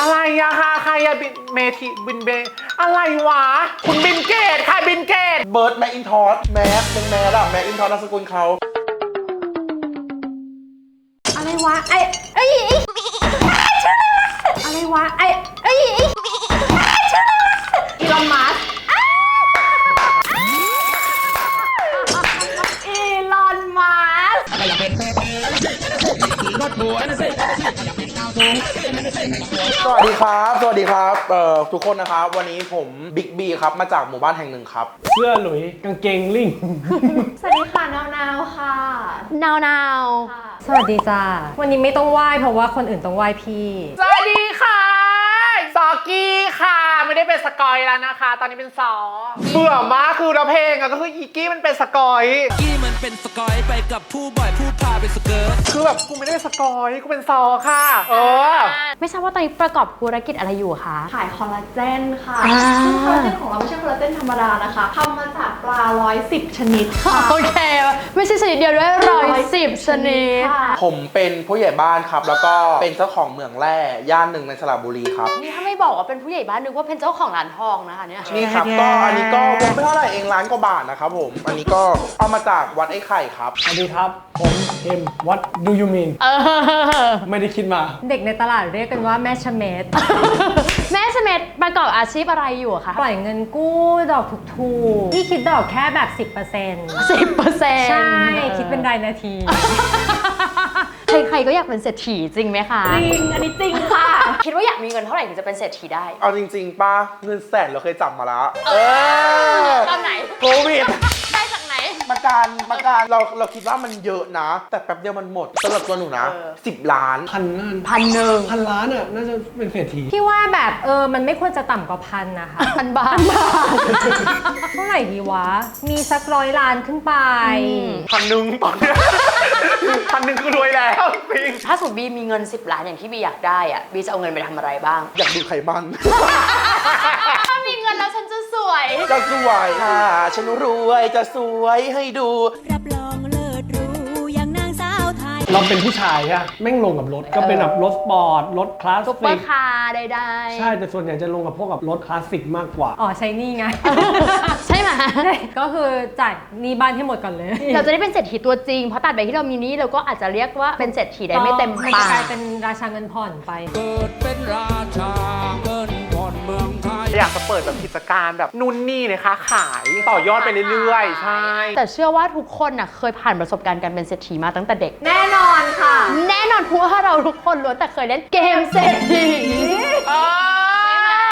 อะไรอะคะใครอะบินเมทีบินเบอะไรวะ คุณบินเกตค่ะบินเกต เบิร์ดแมคอินทอสแมสเป็นแมสอะแมคอินทอสนามสกุลเขาอะไรวะไอ้เอ้ยไอ้อะไรวะไอ้เอ้ยไอ้ชื่ออะไรวะอีลอนมัสอีลอนมัส สวัสดีครับ สวัสดีครับ เอ่อทุกคนนะครับ วันนี้ผมบิ๊กบีครับ มาจากหมู่บ้านแห่งหนึ่งครับ เสื้อหลุยกางเกงลิงสวัสดีค่ะนาวนาวค่ะ นาวนาสวัสดีจ้า วันนี้ไม่ต้องไหว้เพราะว่าคนอื่นต้องไหว้พี่ สวัสดีค่ะซอ กี้ค่ะไม่ได้เป็นสกอยแล้วนะคะ ตอนนี้เป็นซอเบื่อมากคือเราเพลงอะก็คืออีกี้มันเป็นสกอยกี้มันเป็นสกอยไปกับผู้บ่อยผู้พาไปสเกิร์ตคือแบบกูไม่ได้เป็นสกอยกูเป็นซอค่ะ เออ ไม่ทราบว่าตอนนี้ประกอบธุรกิจอะไรอยู่คะขายคอลลาเจนค่ะอ่า ซึ่งคอลลาเจนของเราไม่ใช่คอลลาเจนธรรมดานะคะทำมาจากปลาร้อยสิบชนิดค่ะ โอเค ไม่ใช่ชนิดเดียวด้วยร้อยสิบชนิดค่ะ ผมเป็นผู้ใหญ่บ้านครับ แล้วก็เป็นเจ้าของเหมืองแร่ย่านหนึ่งในสระบุรีครับ นี่ถ้าไม่บอกว่าเป็นผู้ใหญ่บ้านนึกว่าเป็นเจ้าของร้านทองนะคะเนี่ย นี่ครับก็อันนี้ก็วงไม่เท่าไหร่เองล้านกว่าบาทนะครับผม อันนี้ก็เอามาจากวัดไอ้ไข่ครับ สวัสดีครับ ผมเอ็ม what do you mean เออไม่ได้คิดมา เด็กในตลาดเรียกกันว่าแม่ชะเมด แม่สเมธประกอบอาชีพอะไรอยู่อะคะปล่อยเงินกู้ดอกถูกๆที่คิดดอกแค่แบบ 10%สิบเปอร์เซ็นต์ใช่ คิดเป็นรายนาที ใครๆก็อยากเป็นเศรษฐีจริงไหมคะจริง อันนี้จริงค่ะ คิดว่าอยากมีเงินเท่าไหร่ถึงจะเป็นเศรษฐีได้ เอาจริงๆป้าเงินแสนเราเคยจับมาแล้ว เออ กันประกันเราเราคิดว่ามันเยอะนะ แต่แป๊บเดียวมันหมดสำหรับตัวหนูนะเออสิบล้านพันล้านพันหนึ่งพันล้านอะน่าจะเป็นเศรษฐีพี่ว่าแบบเออมันไม่ควรจะต่ำกว่าพันนะคะ พันบาทเท่าไหร่ดีวะ มีสักร้อยล้านขึ้นไป พันหนึ่งตอนเนี้ยพันหนึ่งคือรวยแล้วจริงถ้าสมมติบีมีเงิน 10 ล้านอย่างที่บีอยากได้อะบีจะเอาเงินไปทำอะไรบ้าง อยากดูไขมัน ถ้ามีเงินแล้วฉันจะสวย จะสวยค่ะฉันรวยจะสวยให้ดู รับรองเลิศหรู้อย่างนางสาวไทยเราเป็นผู้ชายอะแม่งลงกับรถก็เป็นแบบรถสปอร์ตรถคลาสซุปเปอสิกร์คาร์ใดๆใช่แต่ส่วนใหญ่จะลงกับพวกกับรถคลาสสิกมากกว่า อ๋อใช้หนี่ไงใช่ไหมก็คือจ่ายหนี้บ้านให้หมดก่อนเลยเราจะได้เป็นเศรษฐีตัวจริง เพราะตัดไปที่เรามีหนี้เราก็อาจจะเรียกว่าเป็นเศรษฐีได้ไม่เต็มนปาจะกลายกเป็นราชาเงินผ่อนไป เกิดเป็นรา แบบกิจการแบบนู่นนี่เลยค่ะ ขายต่อยอดไปเรื่อยๆ ใช่ แต่เชื่อว่าทุกคนน่ะเคยผ่านประสบการณ์การเป็นเศรษฐีมาตั้งแต่เด็ก แน่นอนค่ะ แน่นอนเพราะว่าเราทุกคนล้วนแต่เคยเล่นเกมเศรษฐีเอ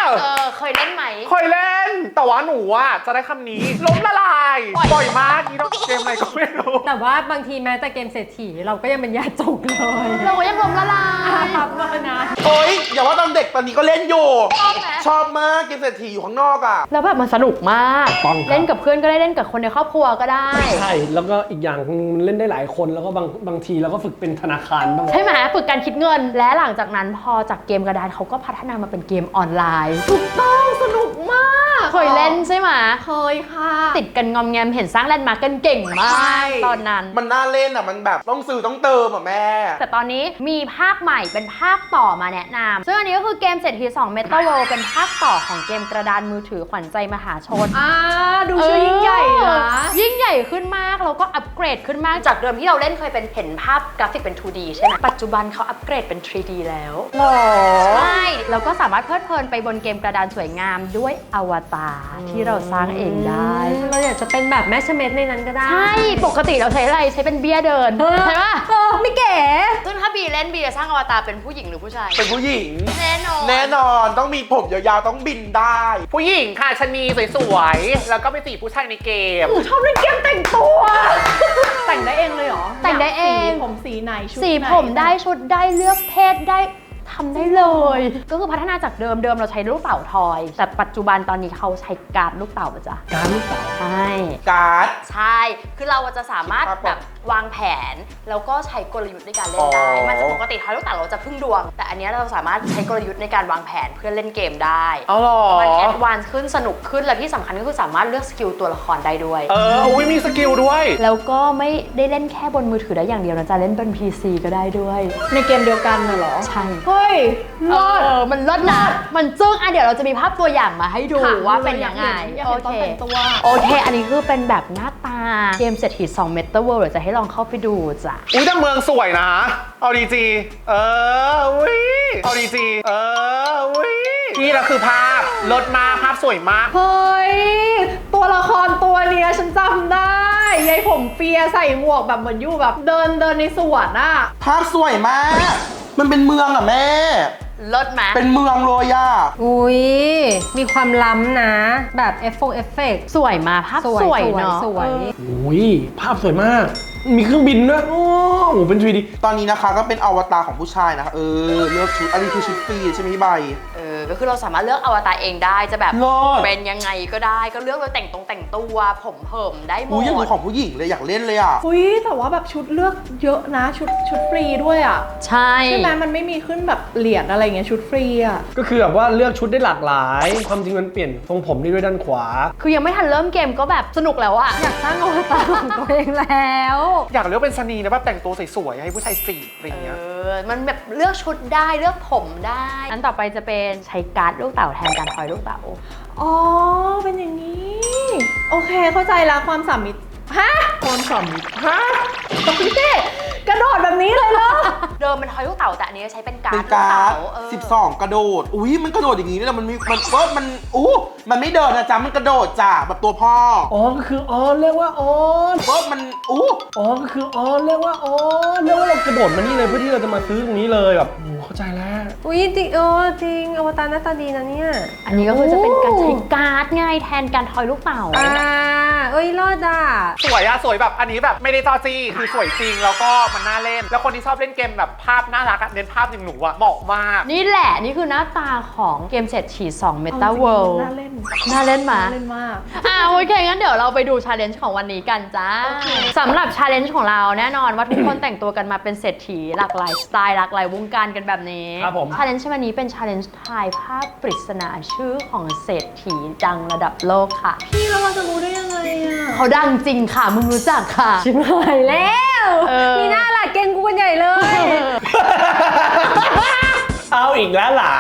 อเออเคยเล่นไหม เคยเล่น แต่ว่าหนูอะจะได้คำนี้ล้มละลายบ่อยบ่อยมากนี่ต้องเกมอะไรก็ไม่รู้ แต่ว่าบางทีแม้แต่เกมเศรษฐีเราก็ยังเป็นยาจกเลยเราก็ยังล้มละลายครับว่านะเฮ้ยอย่าว่าตอนเด็กตอนนี้ก็เล่นอยู่ ชอบไหมชอบมากเกมเศรษฐีอยู่ข้างนอกอะ แล้วแบบมันสนุกมาก ต้องครับ เล่นกับเพื่อนก็ได้เล่นกับคนในครอบครัวก็ได้ ใช่ แล้วก็อีกอย่างมันเล่นได้หลายคนแล้วก็บางบางทีเราก็ฝึกเป็นธนาคารบ้าง ใช่ไหมฝึกการคิดเงิน และหลังจากนั้นพอจากเกมกระดานเขาก็พัฒนามาเป็นเกมออนไลน์ ถูกต้องสนุกมาก เคยเล่นใช่ไหมเคยค่ะ ติดกันงอมแงมเห็นสร้างแลนด์มาร์กกันเก่งมาใช่กตอนนั้น มันน่าเล่นอะ มันแบบต้องซื้อต้องเติมอะแม่ แต่ตอนนี้มีภาคใหม่เป็นภาคต่อมาแนะนำซึ่งอันนี้ก็คือเกมเศรษฐี2 Meta World เป็นภาคต่อของเกมกระดานมือถือขวัญใจมหาชนอ่าดูชื่อยิ่งใหญ่นะเออยิ่งใหญ่ขึ้นมากแล้วก็อัปเกรดขึ้นมากจากเดิมที่เราเล่นเคยเป็นเห็นภาพกราฟิกเป็น 2D ใช่ไหมปัจจุบันเขาอัปเกรดเป็น 3D แล้วหรอใช่แล้วก็สามารถเพลิดเพลินไปบนเกมกระดานสวยงามด้วยอวตารที่เราสร้างเองได้ เราอยากจะเป็นแบบแม่ชะเม็ดในนั้นก็ได้ ใช่ ปกติเราใช้อะไรใช้เป็นเบี้ยเดินใช่ปะเออไม่เก๋ซึ่งถ้าบีเล่นบีจะสร้างอวตารเป็นผู้หญิงหรือผู้ชาย เป็นผู้หญิง แน่นอน แน่นอนต้องมีผมยาวๆต้องบินได้ ผู้หญิงค่ะชะนีสวยๆ แล้วก็ไปจีบผู้ชายในเกมชอบเล่นเกมแต่งตัว แต่งได้เองเลยเหรอแต่งได้เองสีผมสีไหนชุดสีไหนผมได้ชุดได้เลือกเพศได้ ทำได้เลย ก็คือพัฒนาจากเดิมเดิมเราใช้ลูกเต่าทอย แต่ปัจจุบันตอนนี้เขาใช้การ์ดลูกเต่าปะจ๊ะการลูกเต๋าใช่การ์ดใช่ คือเราจะสามารถครับผมแบบ วางแผน แล้วก็ใช้กลยุทธ์ในการเล่นได้อ๋อ มันจะปกติทอยลูกเต๋าเราจะพึ่งดวง แต่อันเนี้ยเราสามารถใช้กลยุทธ์ในการวางแผนเพื่อเล่นเกมได้เอาเหรอ มันแอดวานซ์ขึ้นสนุกขึ้นและที่สำคัญก็คือสามารถเลือกสกิลตัวละครได้ด้วย เอออุ้ยมีสกิลด้วย แล้วก็ไม่ได้เล่นแค่บนมือถือได้อย่างเดียวนะจ๊ะเล่นบน PC ก็ได้ด้วย ในเกมเดียวกันน่ะเหรอ ใช่เฮ้ยรอดเออมันลดนะ มันจึ้งอะเดี๋ยวเราจะมีภาพตัวอย่างมาให้ดูค่ะว่าเป็นยังไงอยากเห็นตอนแต่งตัว โอเค อันนี้คือเป็นแบบหน้าตา เกมเศรษฐี2 Meta World เดี๋ยวจะให้ลองเข้าไปดูจ้ะอุ้ยแต่เมืองสวยนะเอาดีจีเอออุ้ยเอาดีจีเอออุ้ยนี่แหละคือภาพรถมาภาพสวยมาก เฮ้ย ตัวละครตัวเนี้ยฉันจำได้ยายผมเปียใส่หมวกแบบเหมือนอยู่แบบเดินเดินในสวนอะภาพสวยมาก มันเป็นเมืองอะแม่ ลดไหมเป็นเมืองเลยอะอุ้ยมีความล้ำนะ แบบเอฟเฟกต์เอฟเฟกต์สวยมาภาพสวยเนาะ สวยเออโอ้ยภาพสวยมาก มีเครื่องบินด้วย โอ้โห เป็น 3D ตอนนี้นะคะก็เป็นอวตารของผู้ชายนะคะ เออ เลือกชุด อันนี้คือชุดฟรีใช่ไหมพี่ใบ เออ ก็คือเราสามารถเลือกอวตารเองได้ จะแบบเลิศ เป็นยังไงก็ได้ ก็เลือกเลยแต่งตรงแต่งตัว ผมเผิมได้หมอุ้ยดยังดูของผู้หญิงเลยอยากเล่นเลยอะ อุ้ยแต่ว่าแบบชุดเลือกเยอะนะชุดชุดฟรีด้วยอะใช่ ใช่ไหมมันไม่มีขึ้นแบบเหรียญอะไรเงี้ยชุดฟรีอะก็คือแบบว่าเลือกชุดได้หลากหลาย ความจริงมันเปลี่ยนทรงผมได้ด้วยด้านขวา คือยังไม่ทันเริ่มเกมก็แบบสนุกแล้วอะอยากสร้างอวตารของตัวเองแล้วอยากเลือกเป็นชะนีนะแบบแต่งตัวสวยๆให้ผู้ชายสีบอะไรอย่างเงี้ย เออ มันแบบเลือกชุดได้เลือกผมได้อันต่อไปจะเป็นใช้การ์ดลูกเต๋าแทนการทอยลูกเต๋า อ๋อ เป็นอย่างนี้ โอเค เข้าใจละความสามิตรฮะ ความสามิตรฮะนี่ก เดิมเป็นทอยลูกเต๋าแต่อันนี้ใช้เป็นการ์เป็ดนลูกการ์ดเต๋าเออ12กระโดด อุ้ยมันกระโดดอย่างนี้เลยนะมันมีมันเออมันอู้มันไม่เดินนะจ๊ะมันกระโดดจ้ะแบบตัวพ่ออ๋อก็คืออ๋อเรียกว่าอ๋อเออมันอู้อ๋อก็คืออ๋อเรียกว่าอ๋อเรียกว่าเรากระโดดมานี่เลยเพื่อที่เราจะมาซื้อตรงนี้เลยแบบโอ้โหเข้าใจแล้ว อุ้ยจริงเออจริงอวตารหน้าตาดีนะเนี่ยอันนี้ก็คือจะเป็นการใช้การ์ดไงแทนการทอยลูกเต๋า อ่าเอ้ยรอดอะ สวยอะสวยแบบอันนี้แบบไม่ได้จอจี้คือสวยจริงแล้วก็มันน่าเล่น แล้วคนที่ชอบเล่นเกมแบบภาพน่ารักอะเน้นภาพอย่างหนูอะเหมาะมากนี่แหละนี่คือหน้าตาของเกมเศรษฐี2 Meta เอาจริงๆ World น่าเล่นน่าเล่นมาน่าเล่นมาก อ่าโอเคงั้นเดี๋ยวเราไปดูชาเลนจ์ของวันนี้กันจ้าโอเคสำหรับชาเลนจ์ของเราแน่นอนว่าทุกคนแต่งตัวกันมาเป็นเศรษฐีหลากหลายสไตล์หลากหลายวงการกันแบบนี้ครับผมชาเลนจ์วันนี้เป็นชาเลนจ์ทายภาพปริศนาชื่อของเศรษฐีดังระดับโลกค่ะ พี่แล้วเราจะรู้ได้ยังไงอะเขาดังจริงค่ะมึงรู้จักค่ะชิบหายแล้วเออมีหน้าล่ะเกันใหญ่เลย เอาอีกแล้วหลา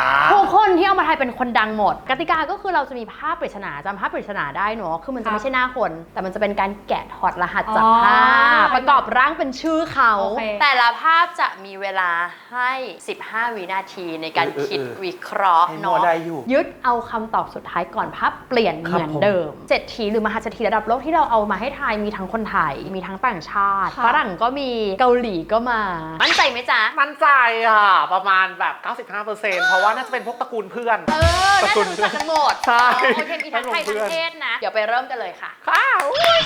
คนที่เอามาทายเป็นคนดังหมด กติกาก็คือเราจะมีภาพปริศนาจำภาพปริศนาได้เนอะคือมันจะไม่ใช่หน้าคน แต่มันจะเป็นการแกะถอดรหัสจากอ๋อภาพ ประกอบร่างเป็นชื่อเขา โอเค แต่ละภาพจะมีเวลาให้ 15 วินาทีในการเออเออคิดเออ วิเคราะห์ให้มัวเนาะ ได้อยู่ ยึดเอาคำตอบสุดท้ายก่อนภาพเปลี่ยนเหครับมือนผมเดิมเศรษฐีหรือมหาเศรษฐีระดับโลกที่เราเอามาให้ทายมีทั้งคนไทย มีทั้งต่างชาติ ค่ะ ฝรั่งก็มีเกาหลีก็มา มั่นใจไหมจ๊ะ มั่นใจอะประมาณแบบ 95%เพราะว่าน่าจะเป็นพวกตระกูลเพื่อน เออน่าจะรู้จักกันหมดใช่โอเคมีทั้งไทยทั้งเทศนะ เดี๋ยวไปเริ่มกันเลยค่ะค่ะ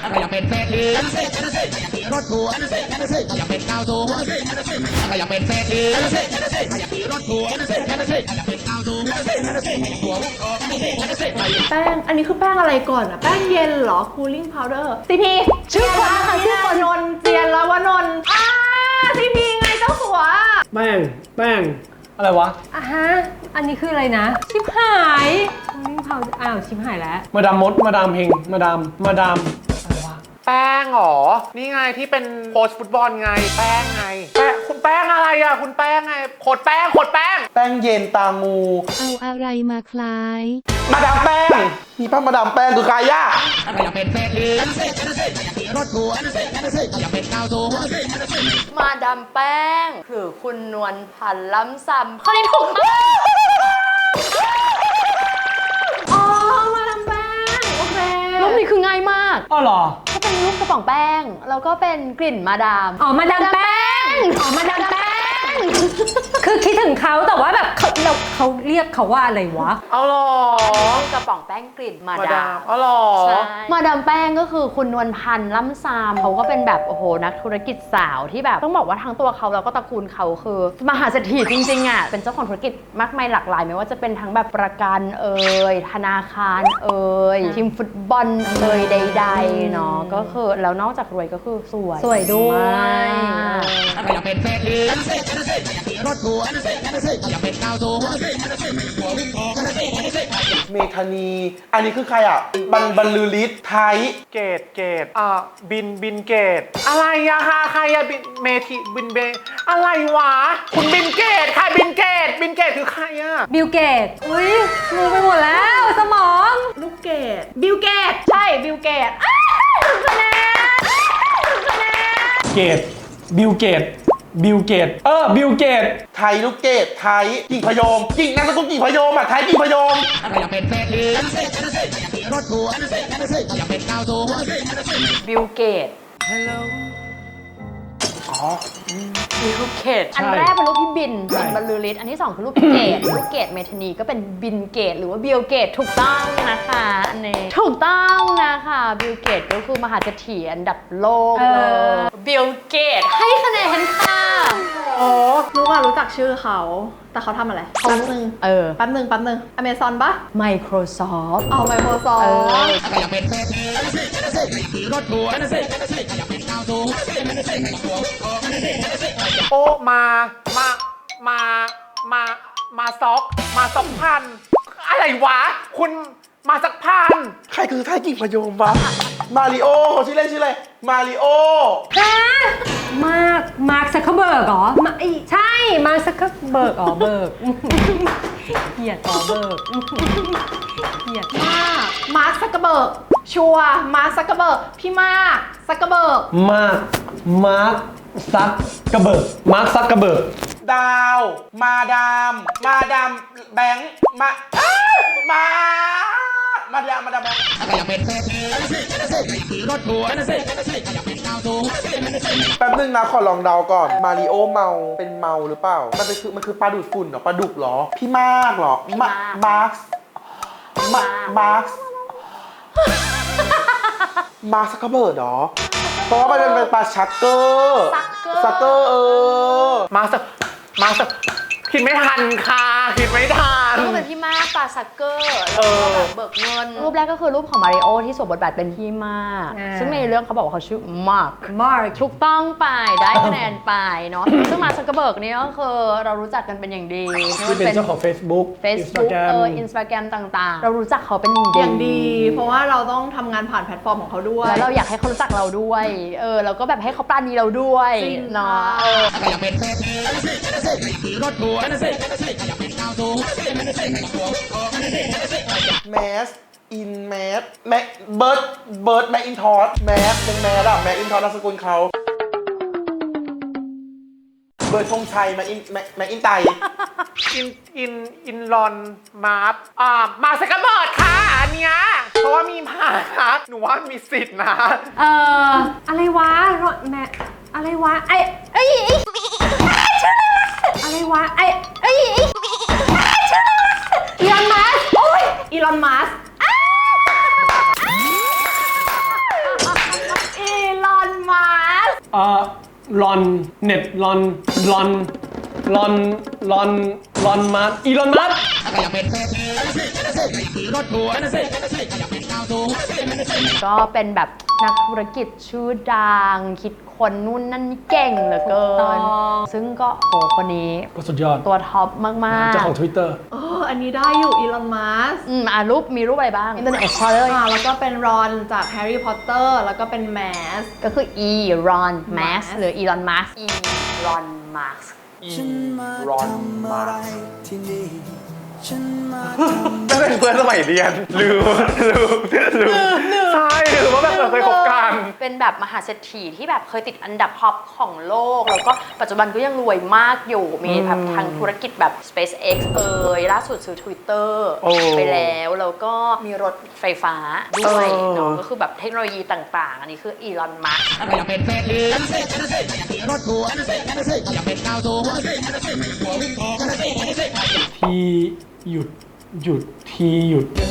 อะไรอยากเป็นเศรษฐีรถทัวร์อยากเป็นดาวสูงอะไรอยากเป็นเศรษฐีอยากมีรถทัวร์อยากเป็นดาวสูงตัววงกลมแป้ง อันนี้คือแป้งอะไรก่อนอะแป้งเย็นเหรอ cooling powder ซีพีชื่อคนค่ะชื่อคนนนท์เจียนละวนนท์อ่าซีพีไงเจ้าสัวแป้ง แป้ง อะไรวะ อะฮะ อันนี้คืออะไรนะ ชิบหาย cooling powder อ้าว ชิบหายแล้ว มาดามมด มาดามเพงมาดาม มาดามอะไรวะ แป้งเหรอ นี่ไงที่เป็นโค้ชฟุตบอลไง แป้งไง แป้งคุณแป้งอะไรอะคุณแป้งไงโคดแป้งโคดแป้ง แป้งเย็นตางู เอาอะไรมาคล้าย มาดามแป้ง มีป้ามาดามแป้งคือใครย่ะอะไรอยากเป็นเศรษฐีอยากมีรถทัวร์อยากเป็นดาวสูงมาดามแป้งหรือคุณนวลพันธ์ล้ำซ้ำข้อนี้ถูกต้องอ๋อ มาทำแป้ง โอเค รูปนี้คือง่ายมากอ้าวเหรอก็ เป็นรูปกระป๋องแป้ง แล้วก็เป็นกลิ่นมาดาม อ๋อ มาดามแป้ง อ๋อ มาดามแป้ง คือคิดถึงเขาแต่ว่าแบบเขาเราเขาเรียกรียกเขาว่าอะไรวะ เอาหรอกระป๋องแป้งกลิ่นมามาดาดามมเอาหรอ ใช่มาดามแป้งก็คือคุณนวลพันธ์ล่ำซามเขาก็เป็นแบบโอ้โหนักธุรกิจสาวที่แบบ ต้องบอกว่าทั้งตัวเขาแล้วก็ตระกูลเขาคือ มหาเศรษฐีจริงๆอะเป็นเจ้าของธุรกิจมากมายหลากหลาย ไม่ว่าจะเป็นทั้งแบบประกันเอ่ยธนาคารเอ่ยทีมฟุตบอลเอ่ยใดๆเนาะก็คือแล้วนอกจากรวยก็คือสวยสวยด้วย มาก อยากเป็นเศรษฐีอยากมีรถทัวร์อยาเป็นดาวสูงหัววิ่งทองเมธานี อันนี้คือใครอะบันบรรลือฤทธิ์ไทย เกตเกตอ่าบินบินเกต อะไรอะคะใครอะบินเมทีบินเบอะไรวะ คุณบินเกตค่ะบินเกต บินเกตคือใครอะบิลเกต อุ้ยงูไปหมดแล้วสมอง ลูกเกดบิลเกต ใช่ บิลเกตอ้าวหนึ่งคะแนนคะแนนเกตบิลเกต บิลเกต เออ บิลเกต ไทยลูกเกดไทยกิ่งพยมกิ่งนามสกุลกิ่งพยมอะไทยกิ่งพยมอยากเป็นเศรษฐีอยากมีรถทัวร์อยากเป็นดาวสูง บิลเกตอ๋ อบิลเกตอันแรกเป็นรูปพี่บินใช่ บินบรรลือฤทธิ์อันที่สองคือรูปพี่เกตรูปเกตเมทานีก็เป็นบินเกตหรือว่าบิลเกตถูกต้องนะคะอันนี้ถูกต้องนะคะบิลเกตก็คือมหาเศรษฐีอันดับโลกเอเลอยบิลเกตให้คะแนนค่ะอ๋อรู้ว่ารู้จักชื่อเขา แต่เขาทำอะไรแป๊บนึงเออ แป๊บนึงแป๊บนึงอเมซอนปะ Microsoft เอาไมโครซอฟเอออยากเป็นเศรษฐีอยากมีรถทัวร์อยากเป็นดาวสูงโอ้มา มา มา มา มาซอก มาซอกพัน อะไรวะ คุณมาสักพัน ใครคือไทยกิ่งพยมวะมาริโอเขาชื่อเล่นชื่ออะไรมาริโอ ฮะ มาร์คมาร์คซักเคอร์เบิร์กเหรอมาไอ้ใช่มาร์คซักเคอร์เบิร์กอ๋อเบิร์กเกียดอ๋อเบิร์กเกียดมากมาร์คซักเกอร์เบิร์กชัวร์มาร์คซักเกอร์เบิร์กพี่มากซักเกอร์เบิร์กมาร์คมาร์คซักกระเบิดมาร์คซักกระเบิดดาว มาดาม มาดามแบงค์มาอ้าวมา มาดามมาดามแบงค์อยากเป็นเศรษฐีอยากมีรถทัวร์อยากเป็น ดาวสูงแป๊บนึงนะขอลองเดาก่อน มาริโอเมาเป็นเมาหรือเปล่า มันเป็นคือมันคือปลาดูดฝุ่นเหรอปลาดุกเหรอ พี่มากเหรอพี่มามากมาร์คมามาร์คมาร์คซักเกอร์เบิร์ดเหรอ เพราะว่ามันเป็นปลาชักเกอร์ Sucker ซักเกอร์เออ มาสักมาสัก คิดไม่ทันค่ะคิดไม่ทัน ก็เป็นพี่มากปาซักเกอร์เอแล้วอก็แบบเบิกเงิน รูปแรกก็คือรูปของมาริโอที่สวมบทบาทเป็นพี่มาก อ่า ซึ่งในเรื่องเขาบอกว่าเขาชื่อมาร์ค มาร์คถูกต้องไปได้คะแนนไปเนาะ ซึ่งมาซักเกอร์เบิร์กนี่ก็คือเรารู้จักกันเป็นอย่างดีที่เป็นเจ้าของ Facebook Facebook เอออินสตาแกรมต่างๆ เรารู้จักเขาเป็นอย่างดี อย่างดี เพราะว่าเราต้องทำงานผ่านแพลตฟอร์มของเขาด้วย แล้วเราอยากให้เขารู้จักเราด้วย เออ แล้วก็แบบให้เขาปราณีเราด้วยจริงเนาะค่ะเอออยากเป็นเศรษฐีอยากมีรถทัวร์อยากเป็นดาวสูงแมสอินแมสแมเบิร์ดเบิร์ดแมอินทอสแมสเป็นแมสอะแมอินทอสนามสกุลเขาเบิร์ดธงชัยแมอินแมแมอินไตอินอินอินลอนมาร์ฟอ่ามาสกเบิร์ดค่ะอันเนี้ยเพราะว่ามีมาร์คหนูว่ามีสิทธิ์นะ เอ่ออะไรวะรถแม่ อะไรวะไอเอ้ยไอ้อะไรวะไอเอ้ยไอ้อีลอนมัสโอ้ยอีลอนมัสอีลอนมัสเอ่อลอนเน็ตลอนลอนลอนลอนลอนมาร์คอีลอนมาร์คอยากเป็นเศรษฐีอยากมีรถทัวร์อยากเป็นดาวสูง ก็เป็นแบบนักธุรกิจชื่อดัง คิดคนนู่นนั่นนี่เก่งเหลือเกิถูกต้อน ง ซึ่งก็โหคนนี้ ก็สุดยอดตัวท็อปมากเจ้าของ Twitter เอออันนี้ได้อยู่อีลอนมัสๆอืมอะรูปมีรูปอะไรบ้าง Internet Explorer อ่าแล้วก็เป็นรอนจากแฮร์รี่พอตเตอร์แล้วก็เป็นแมส ก็คือ E Ron Musk Musk หรือ Elon Musk E Ron Musk รอนมาร์ ไม่เป็นเพื่อนสมัยเรียนลืมลืมลืม ช่ลืมว่าแบบเราเคยคบกัน เป็นแบบมหาเศรษฐีที่แบบเคยติดอันดับท็อปของโลก แล้วก็ปัจจุบันก็ยังรวยมากอยู่ มีแบบทางธุรกิจแบบ SpaceX เอ่ยล่าสุดซื้อ Twitter โอ้ไปแล้ว แล้วก็มีรถไฟฟ้าด้วยเออ เนาะก็คือแบบเทคโนโลยีต่าง ๆ อันนี้คือ Elon Musk อยากเป็นเศรษฐีอยากมีรถทัวร์อยากเป็นดาวสูงหัววิ่งทอง P หยุดหยุดทีหยุดที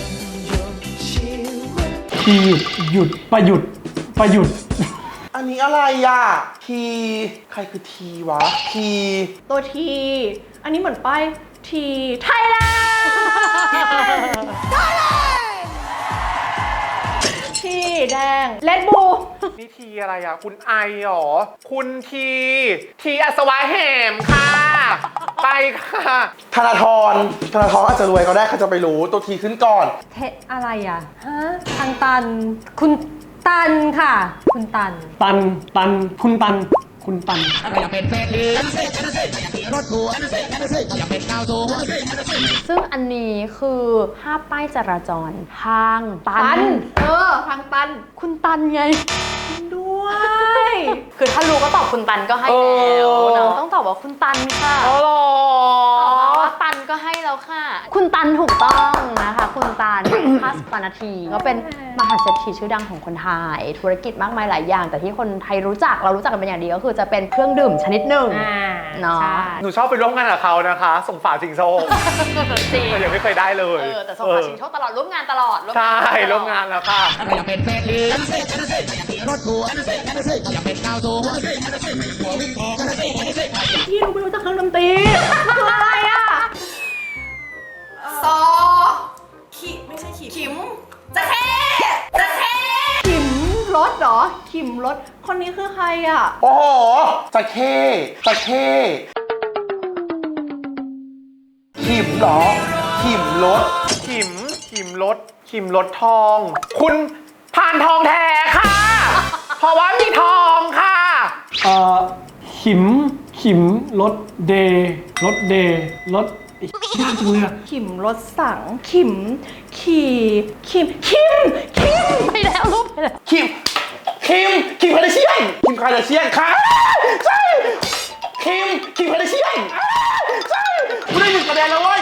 หยุดหยุดประหยุดประหยุด อันนี้อะไรอะทีใครคือทีวะทีตัวที อันนี้เหมือนป้ายทีไทยแลนด์ที แดงเลดบูนี่ทีอะไรอะ คุณไอเหรอ คุณที ทีอัศวะแหมค่ะ ไปค่ะ ธนาธรธนาธรอาจจะรวยก็ได้ใครจะไปรู้ตัวทีขึ้นก่อน เทอะไรอะฮะทางตัน คุณตันค่ะ คุณตัน ตัน ตัน คุณตัน คุณตัน อยากเป็นเศรษฐี อยากมีรถหรูอยากเป็นดาวสูงซึ่งอันนี้คือภาพป้ายจราจรทางตัตันนเออ ทางตัน คุณตันไงด้วย คือถ้ารู้ก็ตอบคุณตันก็ให้เอแล้วอเนอะต้องตอบว่าคุณตันค่ะอ๋อเหรอตอบมาว่าตัน ก็ให้แล้วค่ะ คุณตันถูกต้องนะคะ คุณตัน พัสปานาที ก็เป็นมหาเศรษฐีชื่อดังของคนไทย ธุรกิจมากมายหลายอย่าง แต่ที่คนไทยรู้จักเรารู้จักกันเป็นอย่างดีก็คือจะเป็นเครื่องดื่มชนิดหนึ่งอ่าเนาะ ใช่ หนูชอบไปร่วมงานกับเขานะคะ ส่งฝาชิงโชคจริงแต่ยังไม่เคยได้เลยเออ แต่ส่งฝาชิงโชคตลอดร่วมงานตลอดร่วมใช่งานตลอด ร่วมงานแล้วค่ะอยากเป็นเศรษฐีอยากมีรถหรูอยากเป็นดาวสูงหัววิ่งทอง พี่รู้ไม่รู้จักเครื่องดนตรี คืออะไรอะ ซอ ขีไม่ใช่ขีขิม จะแค่จะแค่ขิมรถเหรอ ขิมรถ คนนี้คือใครอะ โอ้โหจะเข้จะเข้ขิมเหรอขิมรถขิมขิมรถขิมรถทอง คุณพานทองแท้ค่ะ เพราะว่ามีทองค่ะ เอ่อ ขิม ขิม รถเดย์รถเดย์รถ ยากจังเลยอะขิมรถสัง ขิม ขี่ขิม ขิม ขิม ไปแล้วรูปไปแล้ว คิม คิม คิมคาร์เดเชียน คิมคาร์เดเชียนค่ะใช่คิม คิมคาร์เดเชียนอ่าใช่กูได้หนึ่งคะแนนแล้วเว้ย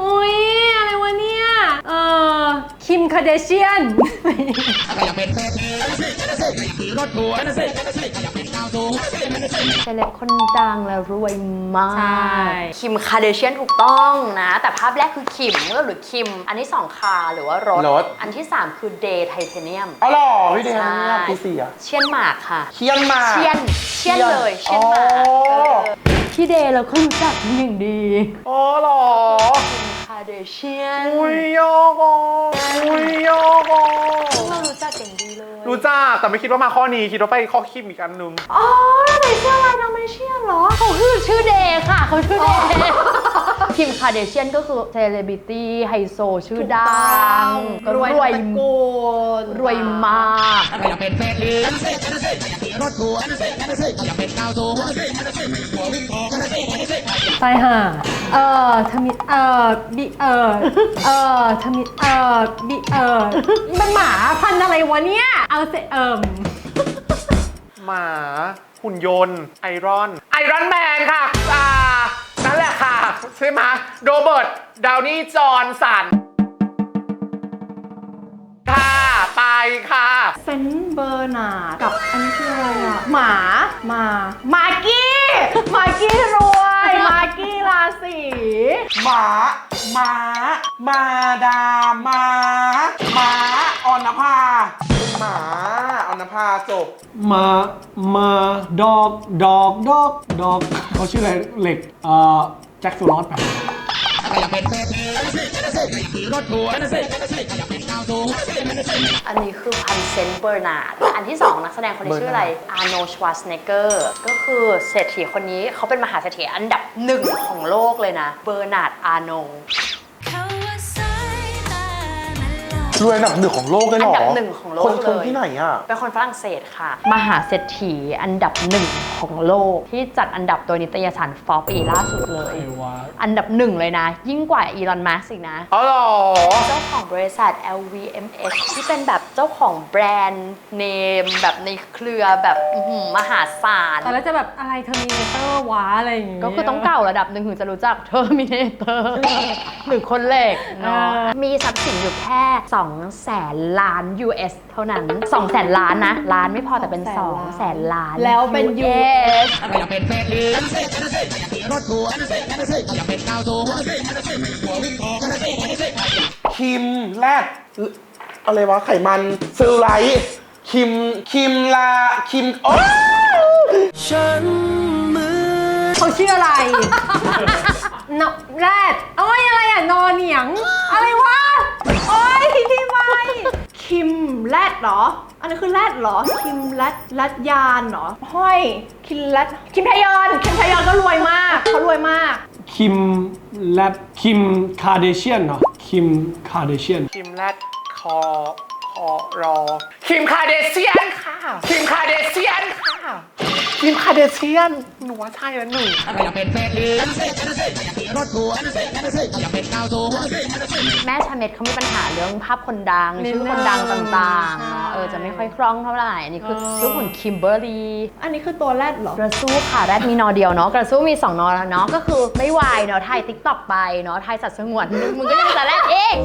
อุ้ยอะไรวะเนี่ย เออคิมคาเดเชียน อยากเป็นเศรษฐีอยากมีรถหรูอยากเป็นดาวสูง เซเลบคนดังและรวยมากใช่คิมคาเดเชียนถูกต้องนะ แต่ภาพแรกคือคิมก็หรือคิม อันที่สองคาหรือว่ารถ รถ อันที่สามคือเดย์ไทเทเนียมอ๋อเหรอพี่เดนใช่เนี่ยปีสี่อะเชียนหมากค่ะเคียนมาเชียน เชียนเลย เชียนหมากอ๋อเออพี่เดย์เราก็รู้จักเป็นอย่างดีอ๋อเหรอคิมคาเดเชียนอุ้ยโยโกอุ้ยโยโกซึ่งเรารู้จักอย่างดีเลย รู้จักแต่ไม่คิดว่ามาข้อนี้คิดว่าไปข้อคิมอีกอันหนึงอ๋อแล้วไหนเชื่ออะไรนางไม่เชื่อเหรอ เขาคือชื่อเดย์ค่ะ เขาชื่อเดย์คิมคาเดเชียนก็คือเซเลบริตี้ไฮโซชื่อดังก็รวยรวยตระกูลรวยมากอยากเป็นเศรษฐีอยากมีรถหรูอยากเป็นดาวสูงหัววิ่งทองตายห่าเออทมิเออบิเออเออทมิเออบิเออมันหมาพันธุ์อะไรวะเนี่ย เอาเสเอิม หมา หุ่นยนต์ไอรอน ไอรอนแมนค่ะ อ่า นั่นแหละค่ะ ใช่ไหมโรเบิร์ตดาวนี่จอห์นสัน ค่ะ ไปค่ะ เซนต์เบอร์นาร์ดกับอันนี้คืออะไรอะหมา มามากี้ มากี้รวย มากี้ราศี หมาหมามาดาม้ามาออนภาหมาออนภาจบ มามาดอกดอกดอกดอกเขาชื่ออะไรเหล็กเอ่อแจ็คสุรอสไปอยากเป็นเศรษฐีอยากมีรถหรูอยากเป็นดาวสู อันนี้คือพันเซนเบอร์นาร์ด อันที่สองนักแสดงคนนี้ชื่ออะไร อาร์โนชวาสเนเกอร์ ก็คือเศรษฐีคนนี้เขาเป็นมหาเศรษฐีอันดับหนึ่งของโลกเลยนะ เบอร์นาร์ดอาร์โน มันหลอกรวยอันดับหนึ่งของโลกเลยเหรออัอันดับหนึ่งของโลกคนคนเลย ที่ไหนอะ เป็นคนฝรั่งเศสค่ะ มหาเศรษฐีอันดับหนึ่งของโลก ที่จัดอันดับโดยนิตยสารฟอปีล่าสุดเลยไอ้วะอันดับหนึ่งเลยนะ ยิ่งกว่าอีลอนมัสก์อีกนะ อ๋อเหรอ เจ้าของบริษัท LVMH ที่เป็นแบบเจ้าของแบรนด์เนม แบบในเครือแบบอื้อหือมหาศาล ตอนแรกจะแบบอะไรเทอร์มินเตอร์วะอะไรอย่างเงี้ยก็คือต้องเก่าระดับหนึ่งถึงจะรู้จักเทอร์มินเตอร์หรือคนเหล็กเนาะเออมีทรัพย์สินอยู่แค่ 2แสนล้าน US เท่านั้น2แสนล้านนะ ล้านไม่พอแต่เป็น2แสนล้าน แล้วเป็น US อยากเป็นเศรษฐีอยากมีรถหรูอยากเป็นดาวสูงหัววิ่งทองคิมแรดอะไรวะไขมันเซลลูไลท์คิมคิมลาคิมโอ้เขา ชื่ออะไรนอแรดโอ้ยอะไรอะนอเหนียง อะไรวะ โอ้ยพี่ไม้คิมแรดเหรอ อันนี้คือแรดเหรอ คิมแรดแรดยานเหรอ ห้อย คิมแรดคิมทยอนคิมทยอนก็รวยมากเขารวยมาก คิมและคิมคาเดเชียนเหรอ คิมคาเดเชียน คิมแรดคอคอ รอคิมคาเดเซียนค่ะคิมคาเดเซียนค่ะคิมคาเดเซียนหนูว่าใช่แล้วหนึ่งอยากเป็นเศรษฐีอยากมีรถทัวร์อยากเป็นดาวสูงแม่ชาเม็ดเขามีปัญหาเรื่องภาพคนดัง ชื่อคนดังต่างๆเนาะเออจะไม่ค่อยคล่องเท่าไหร่อันนี้คือลูกหุ่นคิมเบอร์รี่อันนี้คือตัวแรดเหรอกระสู้ค่ะแรดมีนอเดียวเนาะกระสู้มี 2 นอแล้วเนาะก็คือไม่วายเนาะไทยติ๊กต็อกไปเนาะไทยสัตว์สงวนมึงก็ยังจะแรดเอง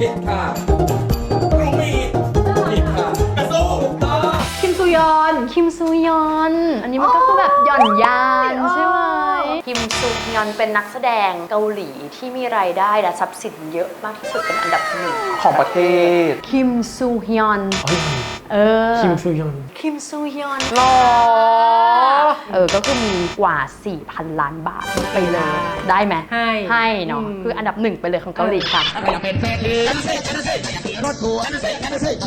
คิม ซูยอน คิมซูยอน อันนี้มันก็คือแบบหย่อนยานอ๋อใช่ไหม คิมซูยอนเป็นนักแสดงเกาหลีที่มีรายได้และทรัพย์สินเยอะมากที่สุดเป็นอันดับหนึ่งของประเทศ คิมซูฮยอนเออ คิมซูยอน คิมซูฮยอนหรอเออ ก็คือมีกว่า 4,000 ล้านบาทไปเลย ได้ไหมให้ให้เนาะ คืออันดับหนึ่งไปเลยของเกาหลีค่ะ อยากเป็นเศรษฐีอยากมีรถทัวร์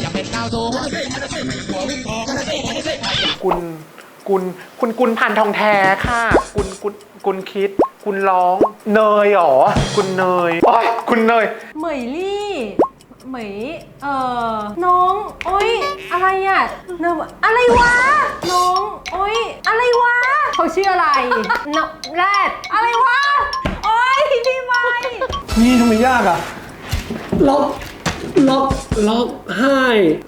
อยากเป็นดาวสูงกุล กุลคุณกุลผ่านทองแท้ค่ะกุลกุลกุลคิดกุลร้องเนยเหรอกุลเนยโอ้ยกุลเนย เหมยลี่เหมยเอ่อน้อง โอ้ยอะไรอะเนอะอะไรวะ น้อง โอ้ยอะไรวะ เขาชื่ออะไรนอแรดอะไรวะ โอ้ยพี่ไม้นี่ทำไมยากอะล็อกล็อกล็อกไห้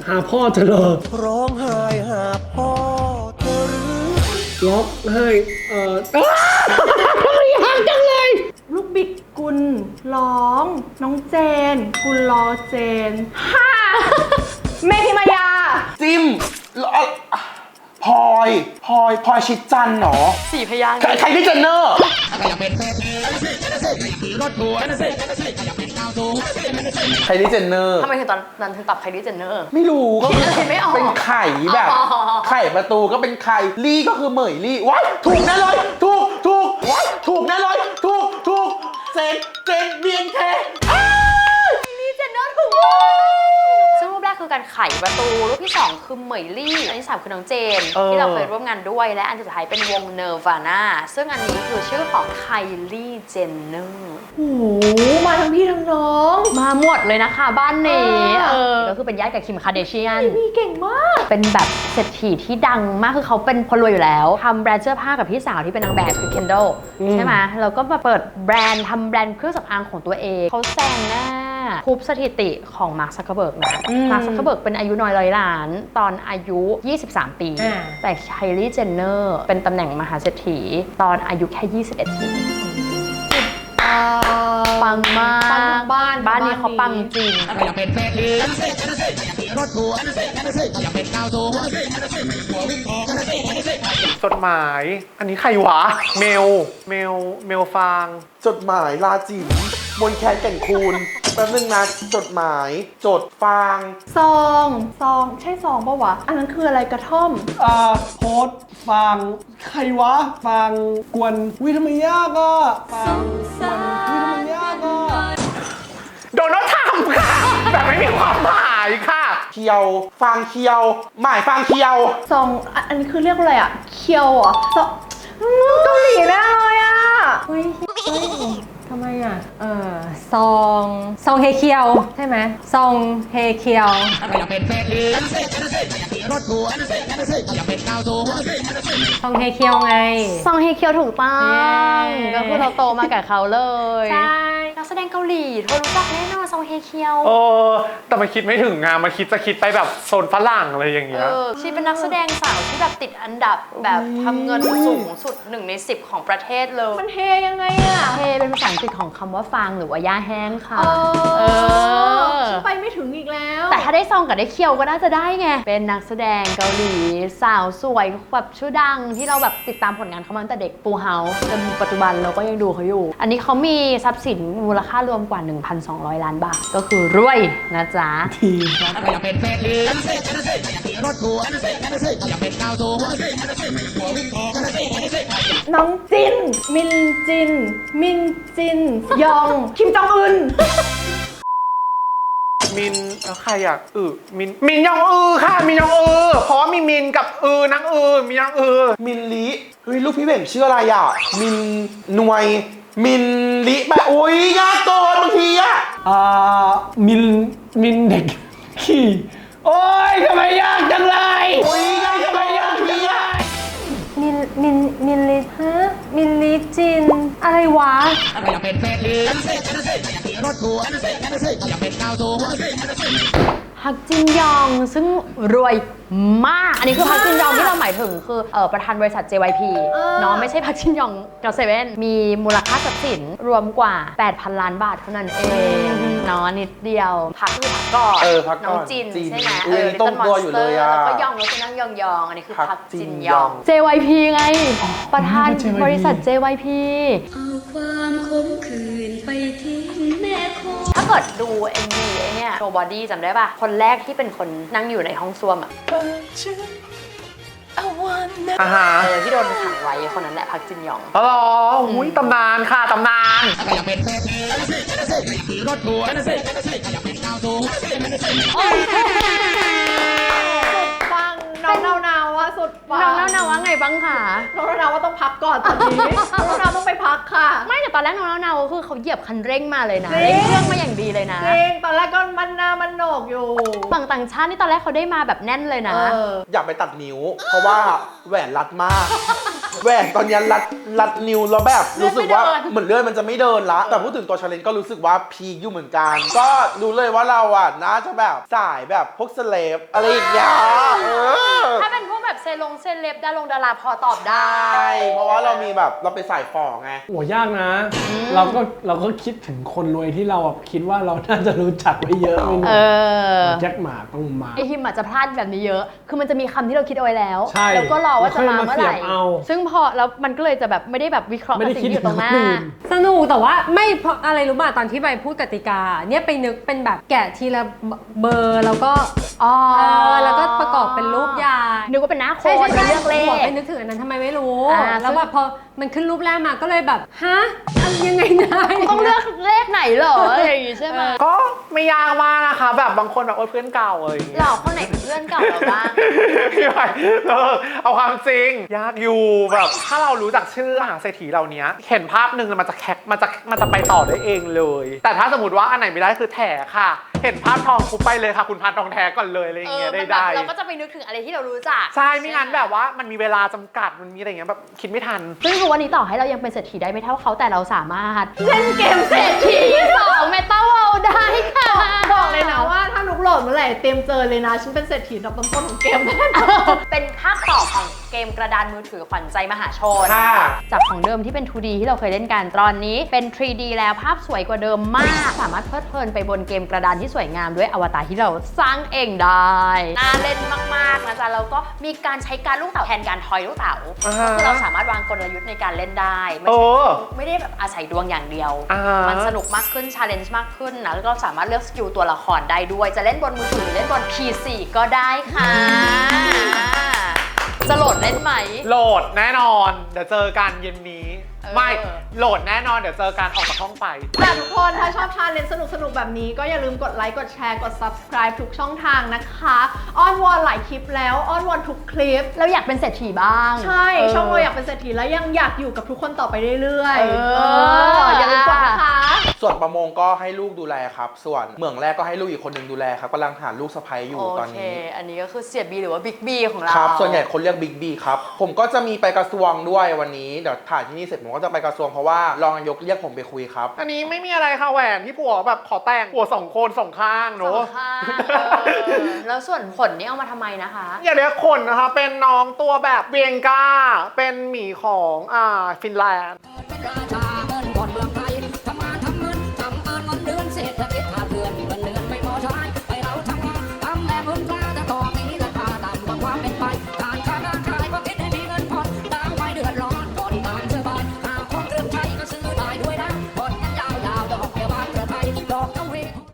หาพ่อเธอเลยร้องไห้หาพ่อเธอหรือ ล็อกให้เอ่อลูกบิดกุลร้อง น้องเจน กุลรอเจนฮ่าเมพิมายา จิมแล้วอะ พลอยพลอยพลอยชิดจันทร์เหรอสี่พยางค์ใครใครที่เจนเนอร์อยากเป็นเศรษฐีอยากมีรถทัวร์อยากเป็นดาวสูงใครที่เจนเนอร์ ทำไมถึงตอนนั้นถึงตอบไคลี่เจนเนอร์ ไม่รู้ก็คิดอะไรไม่ออกเป็นไข่แบบ อ๋อ ไข่ประตูก็เป็นไข่ลี่ก็คือเหมยลี่ว้ายถูกแน่เลยถูกถูกว้ายถูกแน่เลยถูกถูกเซนเจนเบียนเค คือการไขประตูรูปที่ 2 คือเหมยลี่อันที่ 3 คือน้องเจน เออ ที่เราเคยร่วมงานด้วย และอันสุดท้ายเป็นวงเนวาน่าซึ่งอันนี้คือชื่อของไคลี่เจนเนอร์โอ้โหมาทั้งพี่ทั้งน้อง มาหมดเลยนะคะบ้านนี้อ่าเออก็คือเป็นญาติกับคิมคาเดเชียน พี่เก่งมาก เป็นแบบเศรษฐีที่ดังมากคือเขาเป็นคนรวยอยู่แล้วทำแบรนด์เสื้อผ้ากับพี่สาวที่เป็นนางแบบคือ Kendall ใช่ไหมแล้วก็มาเปิดแบรนด์ทำแบรนด์เครื่องสำอางของตัวเอง เขาแซงหน้า ทุบสถิติของมาร์คซักเคอร์เบิร์กนะมาร์คซักเคอร์เบิร์กเป็นอายุน้อยร้อยล้าน ตอนอายุ 23 ปีอ่าแต่ไคลี่เจนเนอร์เป็นตำแหน่งมหาเศรษฐี ตอนอายุแค่ 21 ปีปังมากปังทุกบ้านบ้านนี้บ้านนี้เขาปังจริง อยากเป็นเศรษฐีอยากมีรถทัวร์อยากเป็นดาวสูงจดหมาย อันนี้ใครวะ เมล เมล เมลฟาง จดหมายลาจิ๋ม มนแคนแก่นคูณแป๊บนึงนะจดหมาย จดฟาง ซองซองใช่ซองปะวะ อันนั้นคืออะไรกระท่อม อ่าโพสต์ฟางใครวะฟางกวนวิทำไมยากอะฟางกวนวิทำไมยากอะโดนัลด์ทรัมป์ค่ะ แบบไม่มีความหมายค่ะเคียวฟางเคียว หมายฟางเคียว ซองอะอันนี้คือเรียกว่าอะไรอะ เคียวเหรอะซองอืมเกาหลีแน่เลยอะเฮ้ยเฮ้ย ทำไมอะ เออซองซองเฮเคียวใช่ไหมซองเฮเคียวอยากเป็นเศรษฐีอยากมีรถทัวร์อยากเป็นดาวสูงซองเฮเคียวไง ซองเฮเคียวถูกต้อง เย้ ก็คือเราโตมากับเขาเลยใช่นักแสดงเกาหลีเธอรู้จักแน่นอนซองเฮเคียว เออ แต่มันคิดไม่ถึงงานมันคิดจะคิดไปแบบโซนฝรั่งอะไรอย่างเอเงี้ยอชีเป็นนักแสดงสาวที่แบบติดอันดับแบบทำเงินสูงสุดหนึ่งใน10ของประเทศเลย มันเฮยังไงอะเทเป็นภาษาอังกฤษของคำว่าฟางหรือว่าหญ้าแห้งค่ะ เออเออไปไม่ถึงอีกแล้วแต่ถ้าได้ซองกับได้เคียวก็น่าจะได้ไง เป็นนักแสดงเกาหลีสาวสวยแบบชื่อดังที่เราแบบติดตามผลงานเขามาตั้งแต่เด็กปูเฮาจนปัจจุบันเราก็ยังดูเขาอยู่ อันนี้เขามีทรัพย์สินมูลค่ารวมกว่า 1,200 ล้านบาท ก็คือรวยนะจ๊ะทีครับถ้าอยากเป็นเศรษฐีนั่นสินั่นสิอยากมีรถทัวร์นั่นสินั่นสิอยากเป็นดาวสูงนั่นสินั่นสิอยากหัววิ่งทองนั่นสินั่นสิน้องจิน มินจิน มินจินยอง คิมจองอึน มินแล้วใครอะอือมิน มินยองอือค่ะ มินยองอือเพราะว่ามีมินกับอือนางอือมินยองอือมินลิเฮ้ยลูกพี่เบ่งชื่ออะไรอะ มินหน่วย มินลิแบบอุ้ยยากเกินบางทีอะ อ่ามินมินเด็ก ขี่ โอ้ยทำไมยากจังเลยอุ้ยยากทำไมย วะถ้าอยากเป็นเศรษฐีนั่นสินั่นสิอยากมีรถทัวอยากเป็นดาว สูงนั่นสินั่นสิพักจินยองซึ่งรวยมาก อันนี้คือพักจินยองที่เราหมายถึงคือเออประธานบริษัท JYP เออเนาะไม่ใช่พักจินยองเกาเซเว่นมีมูลค่าทรัพย์สินรวมกว่า 8,000 ล้านบาทเท่านั้นเองเนาะนิดเดียว พักคือพักก่อนเออพักก่อนน้องจินจินใช่ไหมอุ้ยอันนี้ต้องตัวอยู่เลยอะแล้วก็ยองแล้วก็นั่งยองยองๆอันนี้คือพักพักจิจินนยยอองง JYP ไง ประธานนี่คือ JYP บริษัท JYP เอาความคมคืนไปทิ้งแม่คง ถ้าเกิดดู MV ไอเนี่ยโชว์บอดี้จำได้ป่ะ คนแรกที่เป็นคนนั่งอยู่ในห้องส้วมอะอ่าฮะเออที่โดนขังไว้คนนั้นแหละพักจินยอง อ๋อเหรออุ้ยตำนานค่ะตำนานถ้าอยากเป็ นเศรษฐีนั่นสินั่นสิอยากมีรถทัวร์นั่นสินั่นสิอยากเป็นดาวสูงนั่นสินั่นสิฟังน้องนาวนาว่าสุดฟังน้องนานาว่าไงบ้างคะน้องนาวนาว่าต้องพักก่อนตอนนี้น้องนาวนาต้องไปพักค่ะ ไม่แต่ตอนแรกน้องนานาคือเขาเหยียบคันเร่งมาเลยนะจริง เร่งเครื่องมาอย่างดีเลยนะ จริงตอนแรกก็มันหนามันโหนกอยู่ฝั่งต่างชาตินี่ตอนแรกเขาได้มาแบบแน่นเลยนะ เออ อยากไปตัดนิ้ว เพราะว่าแหวนรัดมาก แหวนตอนนี้รัดรัดนิ้วแล้วแบบรู้สึกว่าเลื่อนไม่เดินเหมือนเลื่อนมันจะไม่เดินละ แต่พูดถึงตัวชาเลนจ์ก็รู้สึกว่าพีคอยู่เหมือนกัน ก็ดูเลยว่าเราอะน่าจะแบบสายแบบพวกสเลฟอะไรอย่างเงี้ยเออถ้าเป็นพวกแบบเซลงเซเลบดาลงดาราพอตอบได้ใช่เพราะว่าเรามีแบบเราไปนสายฝ่อไงโหยากนะ เราก็เราก็คิดถึงคนรวยที่เราแบบคิดว่าเราน่าจะรู้จักไว้เยอะไม่หมเอดอแจ็คหมาต้องมา ไอฮิมอาจจะพลาดแบบนี้เยอะ คือมันจะมีคำที่เราคิดเอาไว้แล้ว ใช่แล้วก็รอว่าจะมาเมื่อไหร่ แล้วค่อยมาเสียบเอา ซึ่งพอแล้วมันก็เลยจะแบบไม่ได้แบบวิเคราะห์ไม่กับได้สิ่งคิดที่อยู่ตรงหน้าถึงคนอื่นสนุกแต่ว่าไม่เพราะอะไรรู้ป่ะตอนที่ใบพูดกติกา เนี่ยไปนึกเป็นแบบแกะทีละเบอร์แล้วก็อ๋อเออแล้วก็ประกอบเป็นรูปยายนึกว่าเป็นหน้าคใช่นใช่ใช่เลือกเลหัวข ไปนึกถึงอันนั้นทำไมไม่รู้อ่า แล้วแบบพอมันขึ้นรูปแรกมาก็เลยแบบฮะอันยังไงนายต้องเลือกเลขไหนเหรออะไรอย่างงี้ใช่ไหมก็ไม่ยากมากนะคะ แบบบางคนแบบโอ้ยเพื่อนเก่าอะไรอย่างหเงี้ลยอกคนไหนเป็นเพื่อนเก่าเราบ้าง พี่ไปเออเอาความจริง ยากอยู่แบบถ้าเรารู้จักชื่อมหาเศรษฐีเหล่านี้เห็นภาพหนึ่งมันจะแคปมันจะมันจะไปต่อได้เองเลย แต่ถ้าสมมติว่าอันไหนไม่ได้คือแถค่ะ เห็นภาพทองปุ๊บไปเลยค่ะ คุณพันทองแท้ก่อนเลยอะไรอย่างเงี้ยเออมันได้แบบได้เราก็จะไปนึกถึงอะไรที่เรารู้จัก ใช่ไม่งั้นแบบว่ามันมีเวลาจำกัดมันมีอะไรอย่างเงี้ยแบบคิดไม่ทันซึ่งทุกวันนี้ต่อให้เรายังเป็นเศรษฐีได้ไม่เท่าเขาแต่เราสามารถเล่นเกมเศรษฐีสองเมตาเวลได้ค่ะบอกเลยนะว่าถ้านุกโหลดเมื่อไหร่เตรียมเจอเลยนะฉันเป็นเศรษฐีอันดับต้นๆของเกมแน่นอนเป็นภาคต่อของ เกมกระดานมือถือขวัญใจมหาชน ค่ะ จากของเดิมที่เป็น 2D ที่เราเคยเล่นกันตอนนี้เป็น 3D แล้วภาพสวยกว่าเดิมมาก สามารถเพลิดเพลินไปบนเกมกระดานที่สวยงามด้วยอวตารที่เราสร้างเองได้น่าเล่นมากๆนะจ๊ะแล้วก็มีการใช้การลูกเต๋าแทนการทอยลูกเต๋าอ่าฮะ คือเราสามารถวางกลยุทธ์ในการเล่นได้ไม่เอใช่อไม่ได้แบบอาศัยดวงอย่างเดียว อ่าฮะ มันสนุกมากขึ้นชาเลนจ์มากขึ้นนะแล้วก็สามารถเลือกสกิลตัวละครได้ด้วย จะเล่นบนมือถือหรือเล่นบน PC ก็ได้ค่ะ จะโหลดเล่นไหม โหลดแน่นอน เดี๋ยวเจอกันเย็นนี้ เออไม่โหลดแน่นอนเดี๋ยวเจอกันออกจากห้องไป แต่ทุกคนถ้าชอบชาเลนจ์สนุกๆแบบนี้ก็อย่าลืมกดไลค์ กดแชร์ กด subscribe ทุกช่องทางนะคะ อ้อนวอนหลายคลิปแล้วอ้อนวอนทุกคลิป เราอยากเป็นเศรษฐีบ้างใช่เช่องเราอยากเป็นเศรษฐีแล้วยังอยากอยู่กับทุกคนต่อไปเรื่อยเอๆอเอออย่าลืมกดนะคะ ส่วนประมงก็ให้ลูกดูแลครับ ส่วนเหมืองแรกก็ให้ลูกอีกคนหนึ่งดูแลครับกำลังหาลูกสะใภ้อยู่โอตอนเค นี้ อันนี้ก็คือเสียบีหรือว่าบิ๊กบีของเรา ครับ ส่วนใหญ่คนเรียกบิ๊กบีครับ ผมก็จะมีไปกระทรวงด้วยวันนี้ เดี๋ยวถ่ายที่นี่เสร็จผมก็จะไปกระทรวงเพราะว่ารองนายกเรียกผมไปคุยครับ อันนี้ไม่มีอะไรค่ะแหวนที่ผัวแบบขอแต่งผัวสองคนสองข้างสเนออะงข้างเออแล้วส่วนขนนี่เอามาทำไมนะคะ อย่าเรียกคนนะคะ เป็นน้องตัวแบบเบียงก้า เป็นหมีของอ่าฟินแลนด์ ราชา